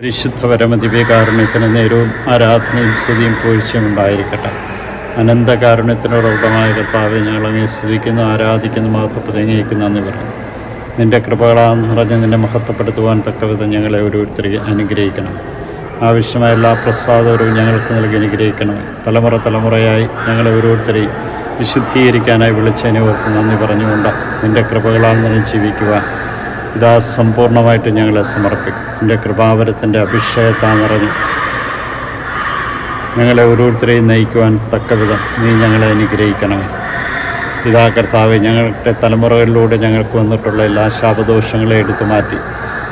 പരിശുദ്ധ പരമദിവ്യകാരുണ്യത്തിന് നേരവും ആരാധനയും സ്തുതിയും പൂഴ്ചയും ഉണ്ടായിരിക്കട്ടെ. അനന്തകാരുണ്യത്തിനോടൊപ്പമായ കർത്താവെ ഞങ്ങൾ അങ്ങേ സ്തുതിക്കുന്നു ആരാധിക്കുന്നു മഹത്വപ്രതിജ്ഞയിക്കുന്നു നന്ദി പറഞ്ഞു നിന്റെ കൃപകളാൽ നിറഞ്ഞ് നിന്നെ മഹത്വപ്പെടുത്തുവാൻ തക്കവിധം ഞങ്ങളെ ഓരോരുത്തരെ അനുഗ്രഹിക്കണം. ആവശ്യമായ എല്ലാ പ്രസാദവും ഞങ്ങൾക്ക് നൽകി അനുഗ്രഹിക്കണമേ തലമുറ തലമുറയായി ഞങ്ങളെ ഓരോരുത്തരെയും വിശുദ്ധീകരിക്കാനായി വിളിച്ചതിനെ ഓർത്ത് നന്ദി പറഞ്ഞുകൊണ്ട് നിന്റെ കൃപകളാൽ നിറഞ്ഞ് ജീവിക്കുവാൻ ഇതാ സമ്പൂർണമായിട്ട് ഞങ്ങളെ സമർപ്പിക്കും. എന്റെ കൃപാവരത്തിന്റെ അഭിഷേകത്താ നിറഞ്ഞ് ഞങ്ങളെ ഓരോരുത്തരെയും നയിക്കുവാൻ തക്കവിധം നീ ഞങ്ങളെ അനുഗ്രഹിക്കണമേ. ഇതാ കർത്താവ് ഞങ്ങളുടെ തലമുറകളിലൂടെ ഞങ്ങൾക്ക് വന്നിട്ടുള്ള എല്ലാ ശാപദോഷങ്ങളെ എടുത്തു മാറ്റി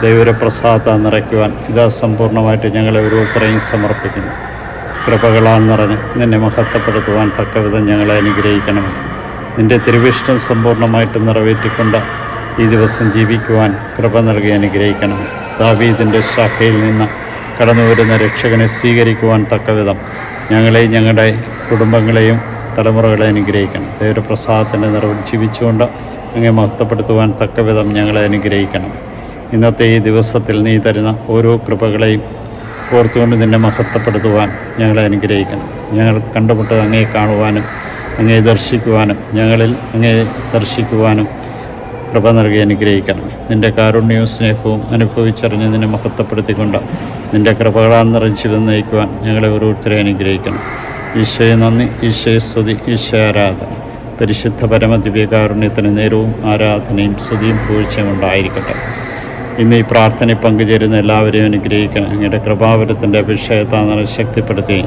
ദൈവപ്രസാദ നിറയ്ക്കുവാൻ ഇതാ സമ്പൂർണമായിട്ട് ഞങ്ങളെ ഓരോരുത്തരെയും സമർപ്പിക്കുന്നു. കൃപകളാൽ നിറഞ്ഞ് നിന്നെ മഹത്വപ്പെടുത്തുവാൻ തക്കവിധം ഞങ്ങളെ അനുഗ്രഹിക്കണമേ. നിന്റെ തിരുവിഷ്ടം സമ്പൂർണമായിട്ട് നിറവേറ്റിക്കൊണ്ട് ഈ ദിവസം ജീവിക്കുവാൻ കൃപ നൽകി അനുഗ്രഹിക്കണം. ദാവീദിന്റെ ശാഖയിൽ നിന്ന് കടന്നു വരുന്ന രക്ഷകനെ സ്വീകരിക്കുവാൻ തക്കവിധം ഞങ്ങളെയും ഞങ്ങളുടെ കുടുംബങ്ങളെയും തലമുറകളെ അനുഗ്രഹിക്കണം. ദൈവപ്രസാദത്തിന്റെ നിറവിൽ ജീവിച്ചുകൊണ്ട് അങ്ങേ മഹത്വപ്പെടുത്തുവാൻ തക്കവിധം ഞങ്ങളെ അനുഗ്രഹിക്കണം. ഇന്നത്തെ ഈ ദിവസത്തിൽ നീ തരുന്ന ഓരോ കൃപകളെയും ഓർത്തുകൊണ്ട് നിന്നെ മഹത്വപ്പെടുത്തുവാൻ ഞങ്ങളെ അനുഗ്രഹിക്കണം. ഞങ്ങൾ കണ്ടുമുട്ടത് അങ്ങേ കാണുവാനും അങ്ങേ ദർശിക്കുവാനും ഞങ്ങളിൽ അങ്ങേ ദർശിക്കുവാനും കൃപ നൽകി അനുഗ്രഹിക്കണം. നിന്റെ കാരുണ്യവും സ്നേഹവും അനുഭവിച്ചറിഞ്ഞ് നിന്നെ മഹത്വപ്പെടുത്തിക്കൊണ്ട് നിന്റെ കൃപകളാൽ നിറച്ചിരുന്ന് നയിക്കുവാൻ ഞങ്ങളെ ഓരോരുത്തരെ അനുഗ്രഹിക്കണം. ഈശോയെ നന്ദി ഈശോയെ സ്തുതി ഈശോ ആരാധന. പരിശുദ്ധ പരമദിവ്യകാരുണ്യത്തിന് നേരവും ആരാധനയും സ്തുതിയും പൂഴ്ചയും ഉണ്ടായിരിക്കട്ടെ. ഇന്ന് ഈ പ്രാർത്ഥനയിൽ പങ്കുചേരുന്ന എല്ലാവരെയും അനുഗ്രഹിക്കണം. അങ്ങയുടെ കൃപാവരത്തിന്റെ അഭിഷേകത്താൽ നിറ ശക്തിപ്പെടുത്തി.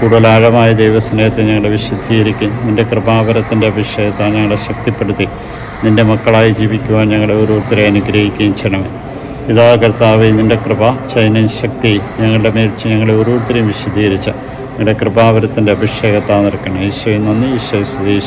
കൂടുതൽ ആഴമായ ദൈവസ്നേഹത്തെ ഞങ്ങളെ വിശുദ്ധീകരിക്കും. നിന്റെ കൃപാവരത്തിന്റെ അഭിഷേകത്താൽ ഞങ്ങളെ ശക്തിപ്പെടുത്തി. നിന്റെ മക്കളായി ജീവിക്കുവാൻ ഞങ്ങളെ ഓരോരുത്തരെ അനുഗ്രഹിക്കുകയും ചെയ്യണമേ. ഇതാ കർത്താവ് നിന്റെ കൃപ ചൈനൻ ശക്തി ഞങ്ങളുടെ മേൽച്ച് ഞങ്ങളെ ഓരോരുത്തരെയും വിശദീകരിച്ച ഞങ്ങളുടെ കൃപാവരത്തിന്റെ അഭിഷേകത്താൻ നിൽക്കണം ഈശോയെ നന്ദി. ഈശോ സ്ത്രീ